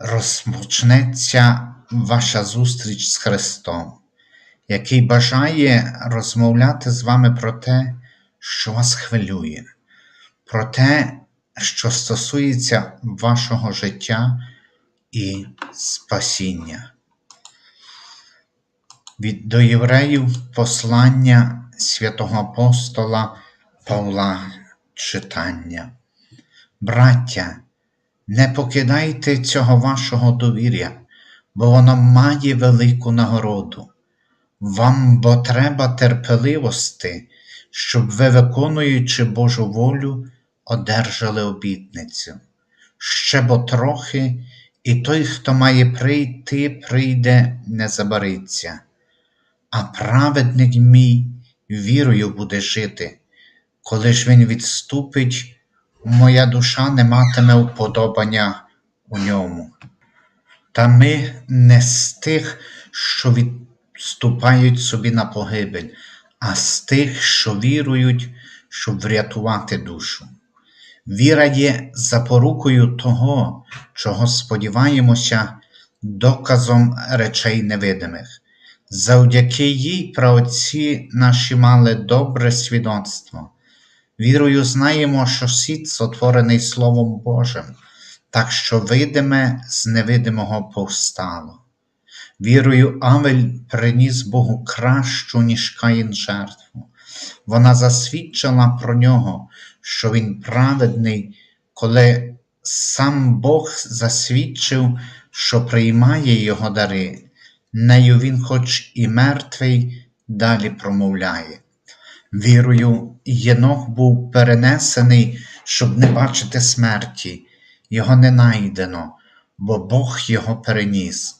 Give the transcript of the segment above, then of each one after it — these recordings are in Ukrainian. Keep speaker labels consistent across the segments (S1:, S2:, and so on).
S1: розпочнеться ваша зустріч з Христом, який бажає розмовляти з вами про те, що вас хвилює, про те, що стосується вашого життя і спасіння. Від до євреїв послання святого апостола Павла читання. Браття, не покидайте цього вашого довір'я, бо воно має велику нагороду. Вам бо треба терпеливости, щоб ви, виконуючи Божу волю, одержали обітницю. Ще бо трохи, і той, хто має прийти, прийде, не забариться. А праведник мій вірою буде жити, коли ж він відступить моя душа не матиме уподобання у ньому. Та ми не з тих, що відступають собі на погибель, а з тих, що вірують, щоб врятувати душу. Віра є запорукою того, чого сподіваємося, доказом речей невидимих. Завдяки їй праотці наші мали добре свідоцтво. Вірою знаємо, що світ сотворений Словом Божим, так що видиме з невидимого повстало. Вірою Авель приніс Богу кращу, ніж Каїн жертву. Вона засвідчила про нього, що він праведний, коли сам Бог засвідчив, що приймає його дари, нею він, хоч і мертвий, далі промовляє. Вірою, Єнох був перенесений, щоб не бачити смерті, його не найдено, бо Бог його переніс.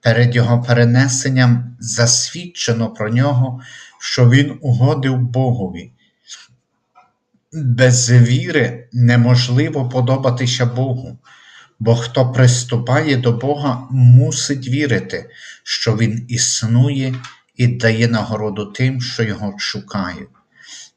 S1: Перед його перенесенням засвідчено про нього, що він угодив Богові. Без віри неможливо подобатися Богу, бо хто приступає до Бога, мусить вірити, що Він існує і дає нагороду тим, що його шукають.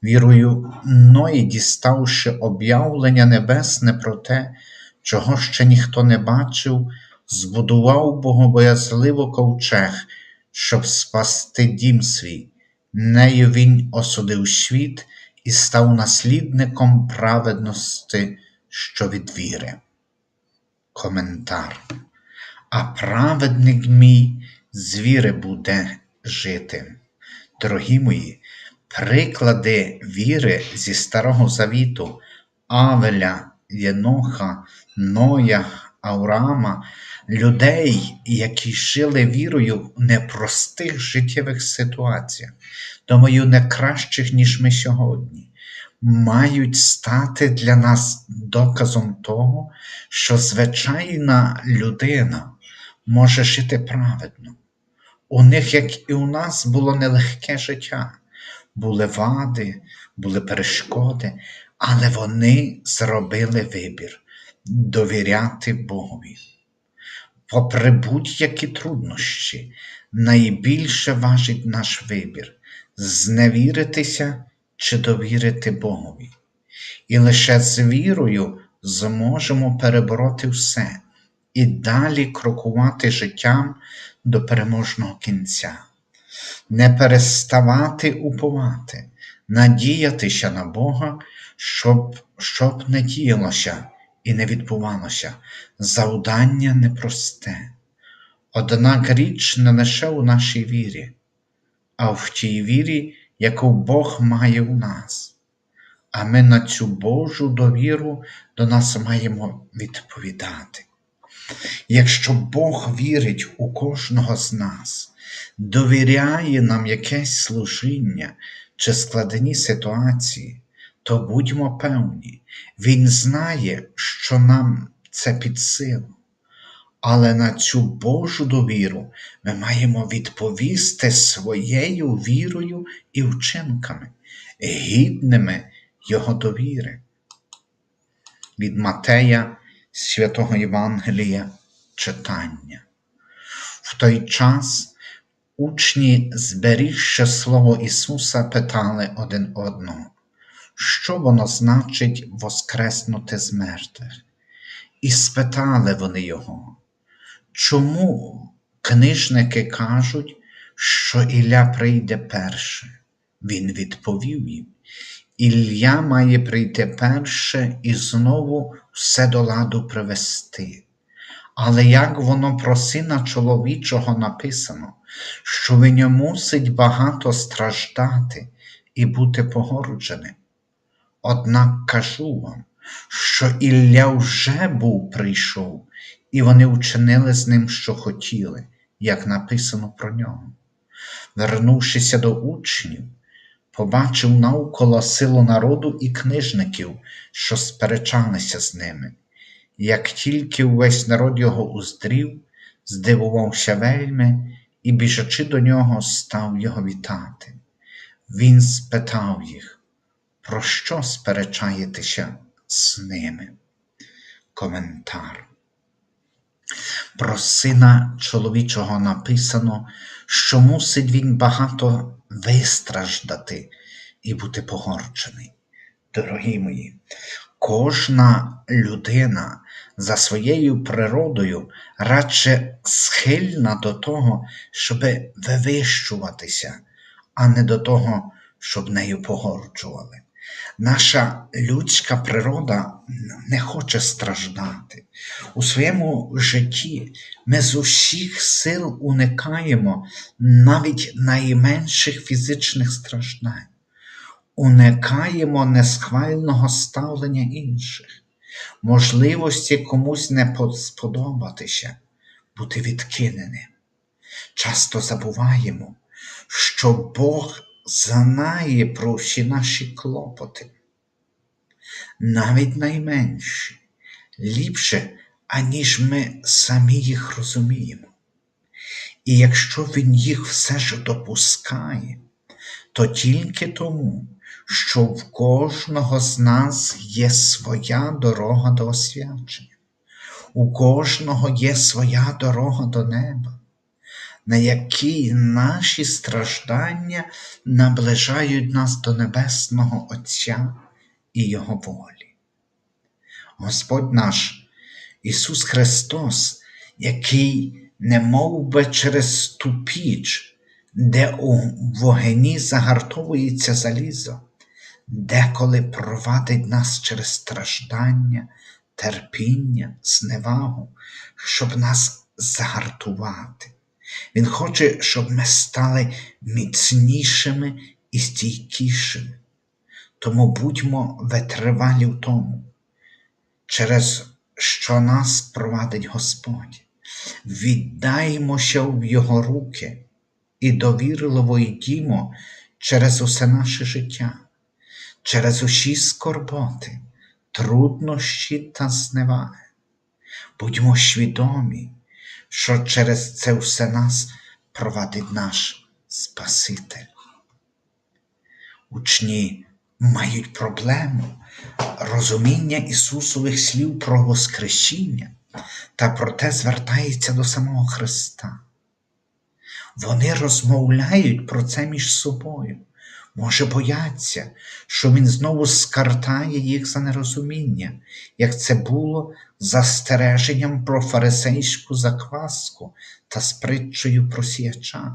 S1: Вірою, Ной, діставши об'явлення небесне про те, чого ще ніхто не бачив, збудував богобоязливо ковчег, щоб спасти дім свій. Нею він осудив світ і став наслідником праведності, що від віри. Коментар. А праведник мій з віри буде жити. Дорогі мої, приклади віри зі Старого Завіту, Авеля, Єноха, Ноя, Авраама, людей, які жили вірою в непростих життєвих ситуаціях, думаю, не кращих, ніж ми сьогодні, мають стати для нас доказом того, що звичайна людина може жити праведно. У них, як і у нас, було нелегке життя, були вади, були перешкоди, але вони зробили вибір довіряти Богові. Попри будь-які труднощі, найбільше важить наш вибір зневіритися чи довірити Богові. І лише з вірою зможемо перебороти все і далі крокувати життям до переможного кінця, не переставати уповати, надіятися на Бога, щоб, щоб не діялося і не відбувалося, завдання непросте. Однак річ не лише у нашій вірі, а в тій вірі, яку Бог має у нас. А ми на цю Божу довіру до нас маємо відповідати. Якщо Бог вірить у кожного з нас, довіряє нам якесь служіння чи складені ситуації, то будьмо певні, Він знає, що нам це під силу. Але на цю Божу довіру ми маємо відповісти своєю вірою і вчинками, гідними Його довіри. Від Матея Святого Євангелія читання. В той час учні, зберігши слово Ісуса, питали один одного, що воно значить воскреснути з мертвих. І спитали вони його, чому книжники кажуть, що Ілля прийде перше? Він відповів їм, Ілля має прийти перше і знову все до ладу привести. Але як воно про сина чоловічого написано, що він мусить багато страждати і бути погордженим? Однак кажу вам, що Ілля вже був прийшов, і вони вчинили з ним, що хотіли, як написано про нього. Вернувшися до учнів, побачив навколо силу народу і книжників, що сперечалися з ними. Як тільки увесь народ його уздрів, здивувався вельми і, біжачи до нього, став його вітати. Він спитав їх, про що сперечаєтеся з ними? Коментар. Про сина чоловічого написано, що мусить він багато вистраждати і бути погорчений. Дорогі мої, кожна людина за своєю природою радше схильна до того, щоб вивищуватися, а не до того, щоб нею погорджували. Наша людська природа не хоче страждати. У своєму житті ми з усіх сил уникаємо навіть найменших фізичних страждань, уникаємо несхвального ставлення інших, можливості комусь не сподобатися, бути відкиненим. Часто забуваємо, що Бог знає про всі наші клопоти, навіть найменші, ліпше, аніж ми самі їх розуміємо. І якщо Він їх все ж допускає, то тільки тому, що в кожного з нас є своя дорога до освячення, у кожного є своя дорога до неба на якій наші страждання наближають нас до Небесного Отця і Його волі. Господь наш Ісус Христос, який не мов би через ту піч, де у вогені загартовується залізо, деколи провадить нас через страждання, терпіння, зневагу, щоб нас загартувати. Він хоче, щоб ми стали міцнішими і стійкішими. Тому будьмо витривалі в тому, через що нас провадить Господь. Віддаймося в Його руки і довірливо йдімо через усе наше життя, через усі скорботи, труднощі та зневаги. Будьмо свідомі що через це все нас провадить наш Спаситель. Учні мають проблему розуміння Ісусових слів про Воскресіння та проте звертаються до самого Христа. Вони розмовляють про це між собою, може, бояться, що Він знову скартає їх за нерозуміння, як це було застереженням про фарисейську закваску та з притчею про сіяча.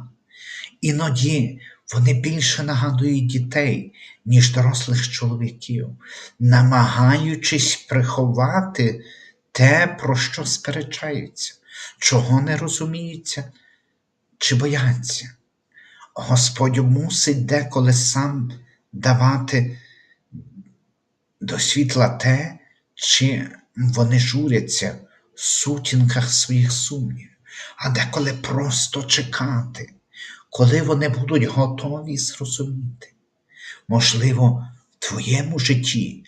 S1: Іноді вони більше нагадують дітей, ніж дорослих чоловіків, намагаючись приховати те, про що сперечаються, чого не розуміються чи бояться. Господь мусить деколи сам давати до світла те, чи вони журяться в сутінках своїх сумнів, а деколи просто чекати, коли вони будуть готові зрозуміти. Можливо, в твоєму житті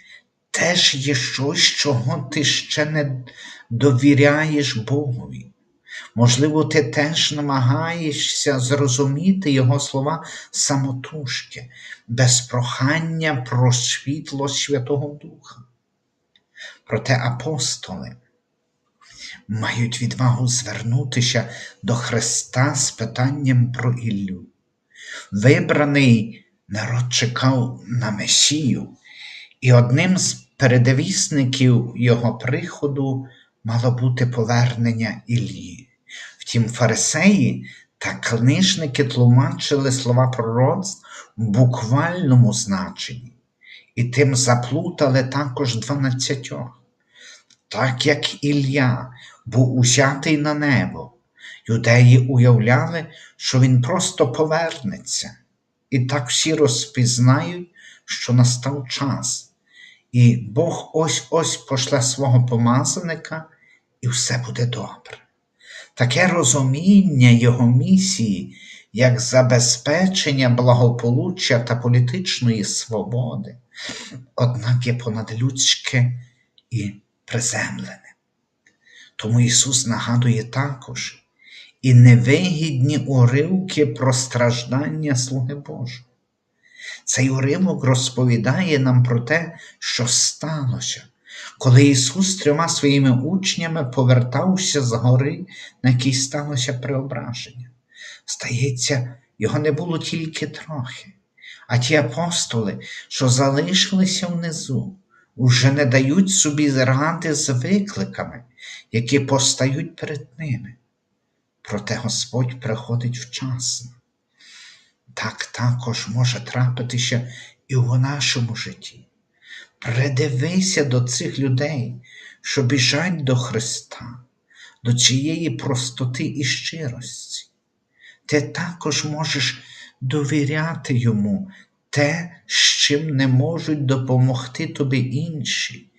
S1: теж є щось, чого ти ще не довіряєш Богові. Можливо, ти теж намагаєшся зрозуміти Його слова самотужки, без прохання про світло Святого Духа. Проте апостоли мають відвагу звернутися до Христа з питанням про Іллю. Вибраний народ чекав на Месію, і одним з передвісників його приходу мало бути повернення Іллі. Втім, фарисеї та книжники тлумачили слова пророцтв в буквальному значенні, і тим заплутали також дванадцятьох. Так як Ілля був узятий на небо, юдеї уявляли, що він просто повернеться, і так всі розпізнають, що настав час, і Бог ось ось пошле свого помазаника, і все буде добре. Таке розуміння його місії, як забезпечення благополуччя та політичної свободи, однак є понадлюдське і приземлене. Тому Ісус нагадує також і невигідні уривки про страждання Слуги Божого. Цей уривок розповідає нам про те, що сталося, коли Ісус трьома своїми учнями повертався з гори, на якій сталося преображення. Стається, його не було тільки трохи, а ті апостоли, що залишилися внизу, уже не дають собі ради з викликами, які постають перед ними. Проте Господь приходить вчасно. Так також може трапитися і у нашому житті. Придивися до цих людей, що біжать до Христа, до цієї простоти і щирості. Ти також можеш довіряти Йому те, з чим не можуть допомогти тобі інші,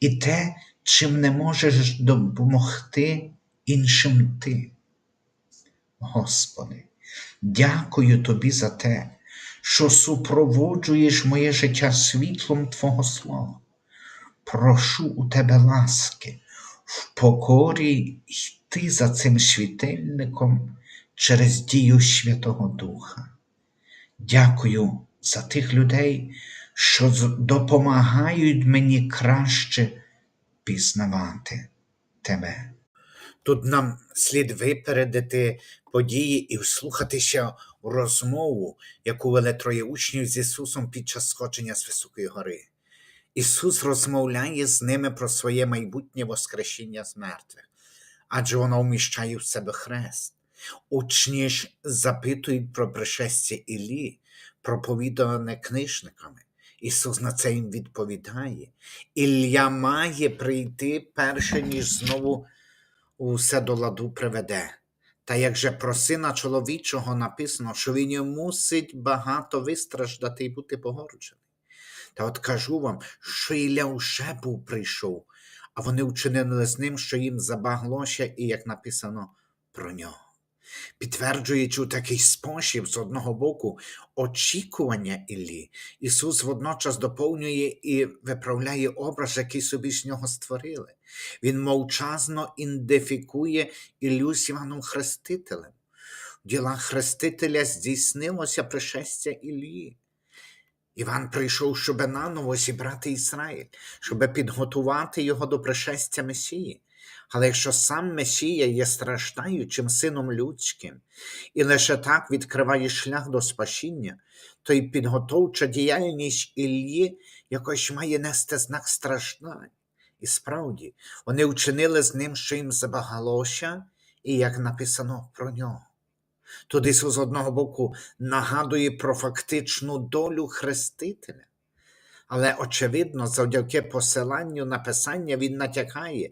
S1: і те, чим не можеш допомогти іншим ти. Господи, дякую Тобі за те, що супроводжуєш моє життя світлом Твого Слова. Прошу у Тебе ласки, в покорі йти за цим світильником через дію Святого Духа. Дякую за тих людей, що допомагають мені краще пізнавати Тебе. Тут нам слід випередити події і вслухатися у розмову, яку вели троє учнів з Ісусом під час сходження з Високої гори. Ісус розмовляє з ними про своє майбутнє воскресіння з мертвих, адже воно вміщає в себе хрест. Учні ж запитують про пришестя Іллі, проповідане книжниками. Ісус на це їм відповідає. Ілля має прийти перше, ніж знову усе до ладу приведе. Та як же про сина чоловічого написано, що він мусить багато вистраждати і бути погорджений. Та от кажу вам, що Ілля вже був прийшов, а вони вчинили з ним, що їм забаглося, і як написано про нього. Підтверджуючи у такий спосіб, з одного боку, очікування Іллі, Ісус водночас доповнює і виправляє образ, який собі з нього створили. Він мовчазно ідентифікує Іллю з Іваном Хрестителем. В ділах Хрестителя здійснилося пришестя Іллі. Іван прийшов, щоб наново зібрати Ізраїль, щоб підготувати його до пришестя Месії. Але якщо сам Месія є страждаючим сином людським і лише так відкриває шлях до спасіння, то й підготовча діяльність Іллі якось має нести знак страждань. І справді, вони вчинили з ним, що їм забагалося, і як написано про нього. Тут Ісус з одного боку нагадує про фактичну долю Хрестителя. Але, очевидно, завдяки посиланню на Писання він натякає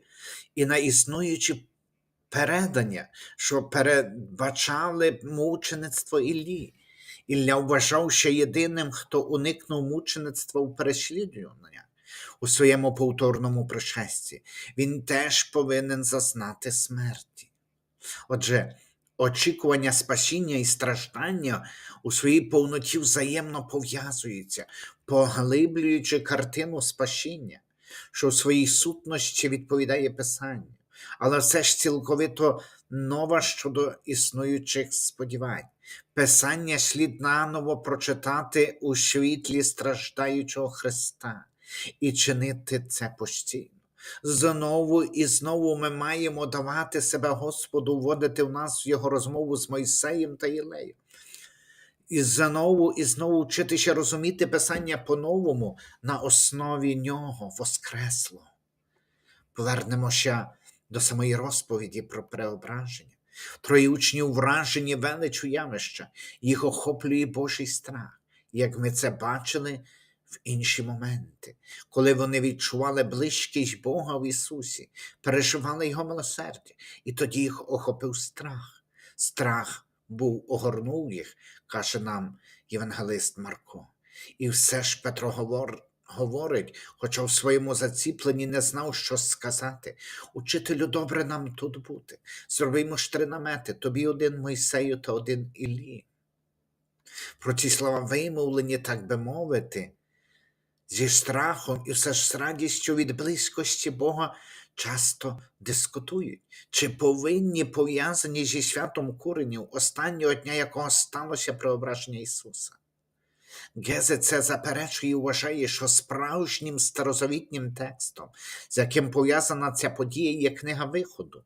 S1: і на існуючі передання, що передбачали мучеництво Іллі. Ілля вважав, що єдиним, хто уникнув мучеництва у переслідування у своєму повторному пришесті, він теж повинен зазнати смерті. Отже, очікування спасіння і страждання у своїй повноті взаємно пов'язуються, поглиблюючи картину спасіння. що в своїй сутності відповідає Писанню, але все ж цілковито нова щодо існуючих сподівань. Писання слід наново прочитати у світлі страждаючого Христа і чинити це постійно. Знову і знову ми маємо давати себе Господу, вводити в нас в його розмову з Мойсеєм та Єлеєм. І знову і знову вчитися розуміти Писання по-новому на основі нього воскресло. Повернемося до самої розповіді про преображення. Троє учнів вражені величу явища, їх охоплює Божий страх, як ми це бачили в інші моменти, коли вони відчували близькість Бога в Ісусі, переживали Його милосердя, і тоді їх охопив страх. Страх був огорнув їх, каже нам євангелист Марко. І все ж Петро говор, говорить, хоча в своєму заціпленні не знав, що сказати. Учителю, добре нам тут бути. Зробимо ж три намети, тобі один Мойсею та один Іллі. Про ці слова вимовлені, так би мовити, зі страхом і все ж з радістю від близькості Бога часто дискутують, чи повинні пов'язані зі святом куренів останнього дня, якого сталося преображення Ісуса. Гезе це заперечує і вважає, що справжнім старозавітнім текстом, з яким пов'язана ця подія, є книга виходу,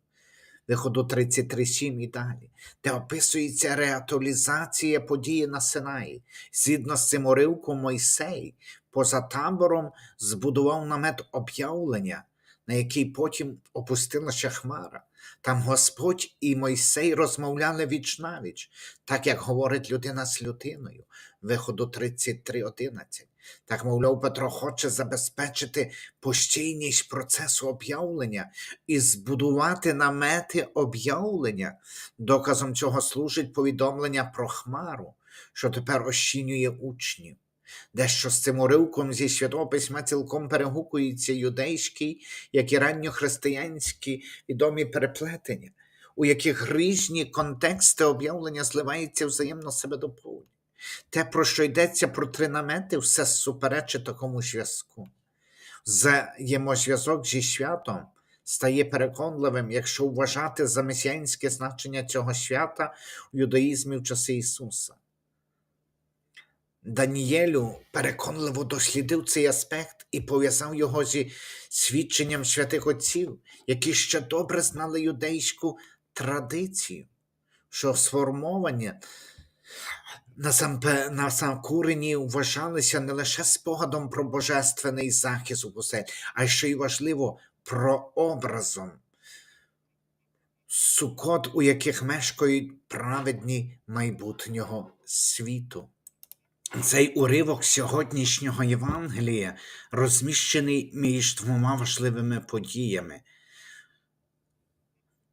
S1: виходу 33.7 і далі, де описується реатуалізація події на Синаї. Згідно з цим уривком Мойсей поза табором збудував намет об'явлення, на який потім опустилася хмара. Там Господь і Мойсей розмовляли віч навіч, так як говорить людина з людиною, виходу 33.11. Так, мовляв, Петро хоче забезпечити постійність процесу об'явлення і збудувати намети об'явлення. Доказом цього служить повідомлення про хмару, що тепер ощінює учнів. Дещо з цим уривком зі святого письма цілком перегукується юдейський, як і ранньохристиянські відомі переплетення, у яких різні контексти об'явлення зливаються взаємно себе доповнюють. Те, про що йдеться про три намети, все суперечить такому зв'язку. Взаємозв'язок зі святом стає переконливим, якщо вважати за месіанське значення цього свята у юдаїзмі в часи Ісуса. Даніелю переконливо дослідив цей аспект і пов'язав його зі свідченням святих отців, які ще добре знали юдейську традицію, що сформовані насампе- насамкурені вважалися не лише спогадом про божественний захист у посель, а ще й важливо прообразом сукот, у яких мешкають праведні майбутнього світу. Цей уривок сьогоднішнього Євангелія розміщений між двома важливими подіями.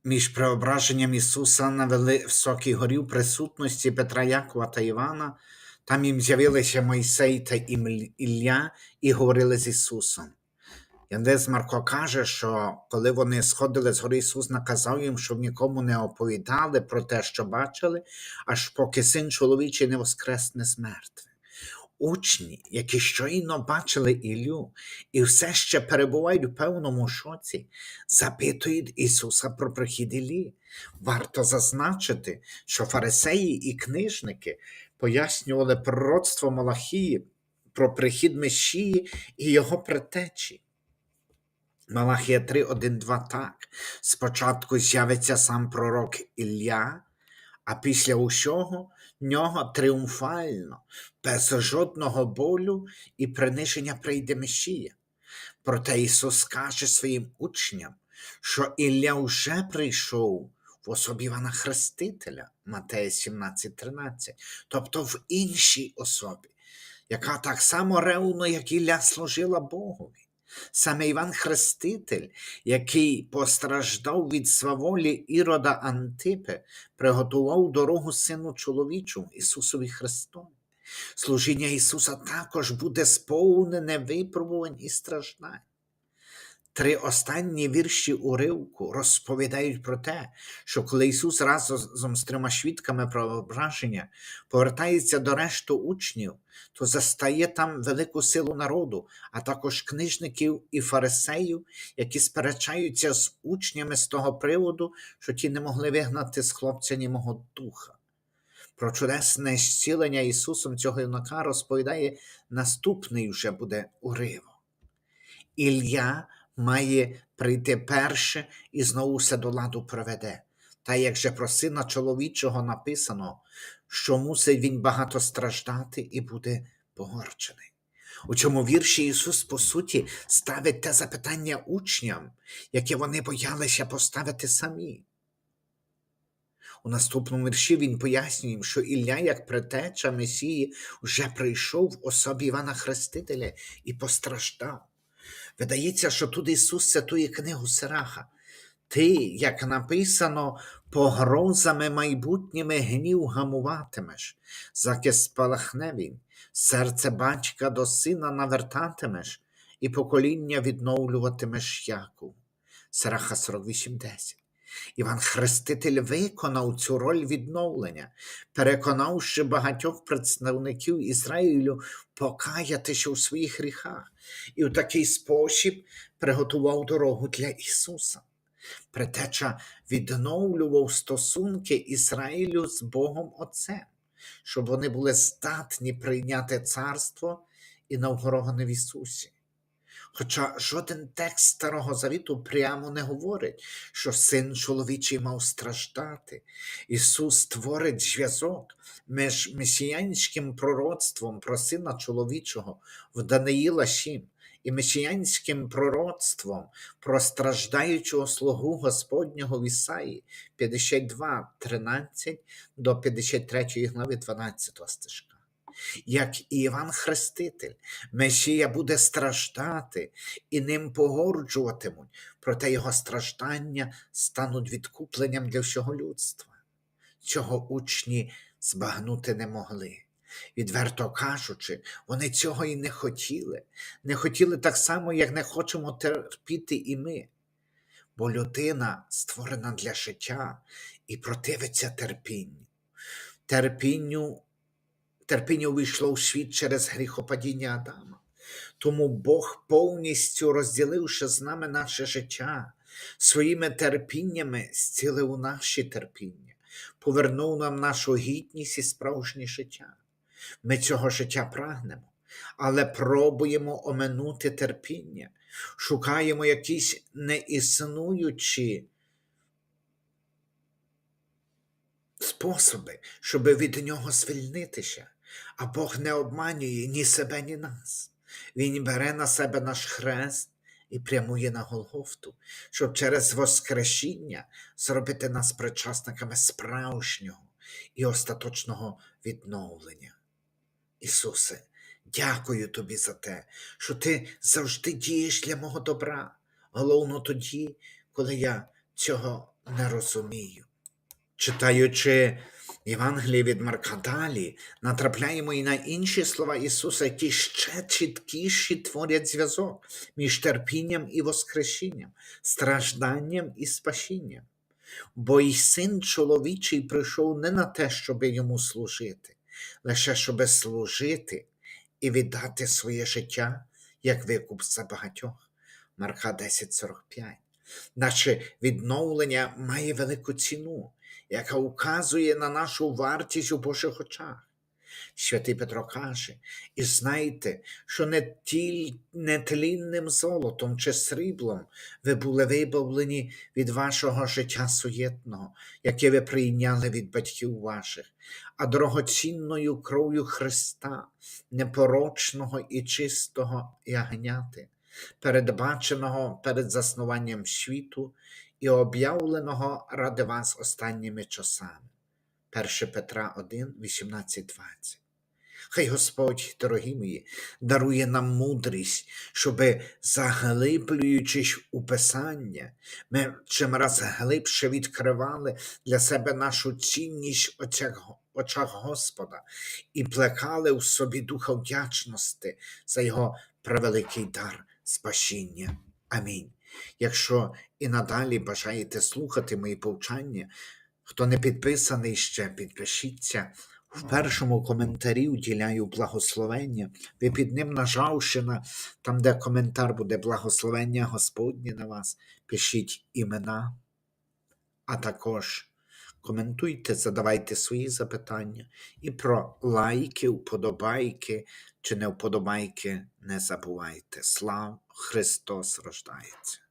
S1: Між преображенням Ісуса на Високій горі в присутності Петра Якова та Івана, там їм з'явилися Мойсей та Ілля і говорили з Ісусом. Євангелист Марко каже, що коли вони сходили з гори, Ісус наказав їм, щоб нікому не оповідали про те, що бачили, аж поки син чоловічий не воскресне з мертвих. Учні, які щойно бачили Ілю і все ще перебувають у певному шоці, запитують Ісуса про прихід Іллі. Варто зазначити, що фарисеї і книжники пояснювали пророцтво Малахії про прихід Месії і його предтечі. Малахія 3, 1, 2 так. Спочатку з'явиться сам пророк Ілля, а після усього нього тріумфально, без жодного болю і приниження прийде Месія. Проте Ісус каже своїм учням, що Ілля вже прийшов в особі Івана Хрестителя, Матея 17, 13, тобто в іншій особі, яка так само ревно, як Ілля служила Богові. Саме Іван Хреститель, який постраждав від сваволі Ірода Антипи, приготував дорогу Сину чоловічу Ісусові Христові. Служіння Ісуса також буде сповнене випробувань і страждань. Три останні вірші уривку розповідають про те, що коли Ісус разом з трьома свідками преображення повертається до решту учнів, то застає там велику силу народу, а також книжників і фарисеїв, які сперечаються з учнями з того приводу, що ті не могли вигнати з хлопця німого духа. Про чудесне зцілення Ісусом цього юнака розповідає наступний вже буде уривок. Ілля має прийти перше і знову все до ладу приведе. Та як же про сина чоловічого написано, що мусить він багато страждати і буде погорчений. У цьому вірші Ісус, по суті, ставить те запитання учням, яке вони боялися поставити самі. У наступному вірші він пояснює їм, що Ілля, як предтеча Месії, вже прийшов в особі Івана Хрестителя і постраждав. Видається, що тут Ісус цитує книгу Сираха. Ти, як написано, погрозами майбутніми гнів гамуватимеш, заки спалахне він, серце батька до сина навертатимеш, і покоління відновлюватимеш Яков. Сираха 48.10. Іван Хреститель виконав цю роль відновлення, переконавши багатьох представників Ізраїлю покаятися у своїх гріхах, і у такий спосіб приготував дорогу для Ісуса. Предтеча відновлював стосунки Ізраїлю з Богом Отцем, щоб вони були здатні прийняти царство і навгороне в Ісусі. Хоча жоден текст Старого Завіту прямо не говорить, що син чоловічий мав страждати. Ісус творить зв'язок між месіянським пророцтвом про сина чоловічого в Даниїла 7 і месіянським пророцтвом про страждаючого слугу Господнього в Ісаї 52, 13 до 53 глави 12 стежка як і Іван Хреститель, Месія буде страждати і ним погорджуватимуть, проте його страждання стануть відкупленням для всього людства. Цього учні збагнути не могли. Відверто кажучи, вони цього і не хотіли, не хотіли так само, як не хочемо терпіти і ми. Бо людина створена для життя і противиться терпінню. Терпінню терпіння увійшло в світ через гріхопадіння Адама. Тому Бог, повністю розділивши з нами наше життя, своїми терпіннями зцілив наші терпіння, повернув нам нашу гідність і справжнє життя. Ми цього життя прагнемо, але пробуємо оминути терпіння, шукаємо якісь неіснуючі способи, щоб від нього звільнитися. А Бог не обманює ні себе, ні нас. Він бере на себе наш хрест і прямує на Голгофту, щоб через Воскрешіння зробити нас причасниками справжнього і остаточного відновлення. Ісусе, дякую тобі за те, що ти завжди дієш для мого добра, головно тоді, коли я цього не розумію. Читаючи Євангеліє від Марка далі, натрапляємо і на інші слова Ісуса, які ще чіткіші творять зв'язок між терпінням і воскресінням, стражданням і спасінням. Бо й син чоловічий прийшов не на те, щоб йому служити, лише щоб служити і віддати своє життя як викуп за багатьох. Марка 10,45. Наше відновлення має велику ціну яка указує на нашу вартість у Божих очах. Святий Петро каже, і знайте, що не тіль, нетлінним золотом чи сріблом ви були вибавлені від вашого життя суєтного, яке ви прийняли від батьків ваших, а дорогоцінною кров'ю Христа, непорочного і чистого ягняти, передбаченого перед заснуванням світу і об'явленого ради вас останніми часами. 1 Петра 1, 18, 20. Хай Господь, дорогі мої, дарує нам мудрість, щоби, заглиблюючись у Писання, ми чим раз глибше відкривали для себе нашу цінність в очах, очах Господа і плекали в собі духа вдячності за Його превеликий дар спасіння. Амінь. Якщо і надалі бажаєте слухати мої повчання, хто не підписаний ще, підпишіться. В першому коментарі уділяю благословення. Ви під ним нажавши на там, де коментар буде благословення Господнє на вас, пишіть імена, а також коментуйте, задавайте свої запитання. І про лайки, вподобайки чи не вподобайки не забувайте. Слава Христос рождається!